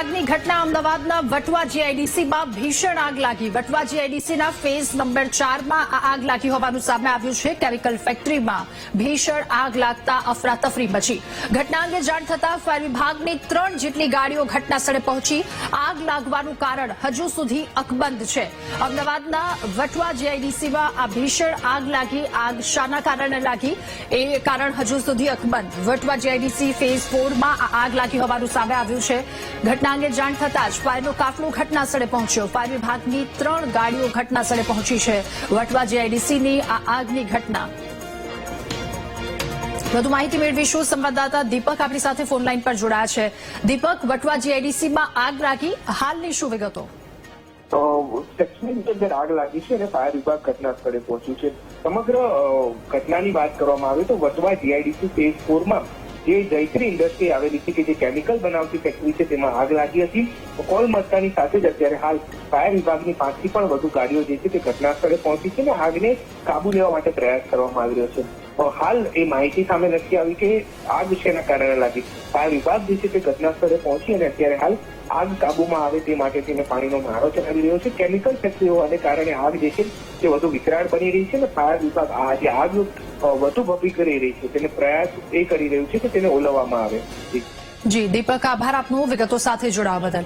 આગની ઘટના અમદાવાદના વટવા જીઆઈડીસીમાં ભીષણ આગ લાગી. વટવા જીઆઈડીસીના ફેઝ નંબર ચારમાં આ આગ લાગી હોવાનું સામે આવ્યું છે. કેમિકલ ફેક્ટરીમાં ભીષણ આગ લાગતા અફરાતફરી મચી. ઘટના અંગે જાણ થતાં ફાયર વિભાગની ત્રણ જેટલી ગાડીઓ ઘટનાસ્થળે પહોંચી. આગ લાગવાનું કારણ હજુ સુધી અકબંધ છે. અમદાવાદના વટવા જીઆઈડીસીમાં આ ભીષણ આગ લાગી, આગ શાના કારણે લાગી? એ કારણ હજુ સુધી અકબંધ. વટવા જીઆઈડીસી ફેઝ ફોરમાં આ આગ લાગી હોવાનું સામે આવ્યું છે. ઘટના અંગે જાણ થતાં જ ફાયરનો કાફલો ઘટનાસ્થળે પહોંચ્યો. ફાયર વિભાગની ત્રણ ગાડીઓ ઘટનાસ્થળે પહોંચી છે. વટવા જીઆઈડીસીની આ આગની ઘટના વધુ માહિતી મેળવીશું. સંવાદદાતા દીપક આપણી સાથે ફોનલાઈન પર જોડાયા છે. દીપક, વટવા જીઆઈડીસીમાં આગ લાગી. હાલની શું વિગતો? અંદર આગ લાગી છે અને ફાયર વિભાગ ઘટના સ્થળે પહોંચ્યું છે. સમગ્ર ઘટનાની વાત કરવામાં આવે તો વટવા જીઆઈડીસી ફેઝ ફોરમાં જે જયશ્રી ઇન્ડસ્ટ્રી આવેલી છે કે જે કેમિકલ બનાવતી ફેક્ટરી છે, તેમાં આગ લાગી હતી. કોલ મળતાની સાથે જ અત્યારે હાલ ફાયર વિભાગની પાંચથી પણ વધુ ગાડીઓ જે છે તે ઘટના સ્થળે પહોંચી છે અને આગને કાબુ લેવા માટે પ્રયાસ કરવામાં આવી રહ્યો છે. હાલ એ માહિતી સામે નથી આવી કે આગ શેના કારણે લાગી. ફાયર વિભાગ જે છે તે ઘટના સ્થળે પહોંચી અને અત્યારે હાલ આગ કાબુમાં આવે તે માટે તેને પાણીનો મારો ચલાવી રહ્યો છે. કેમિકલ ફેક્ટરી હોવાને કારણે આગ જે છે તે વધુ વિકરાળ બની રહી છે અને ફાયર વિભાગ આ જે આગ વધુ ભભી કરી રહી છે. તેને પ્રયાસ એ કરી રહ્યું છે કે તેને ઓલવવામાં આવે. જી, દીપક, આભાર આપનો. વિગતો સાથે જોડાવા બદલ.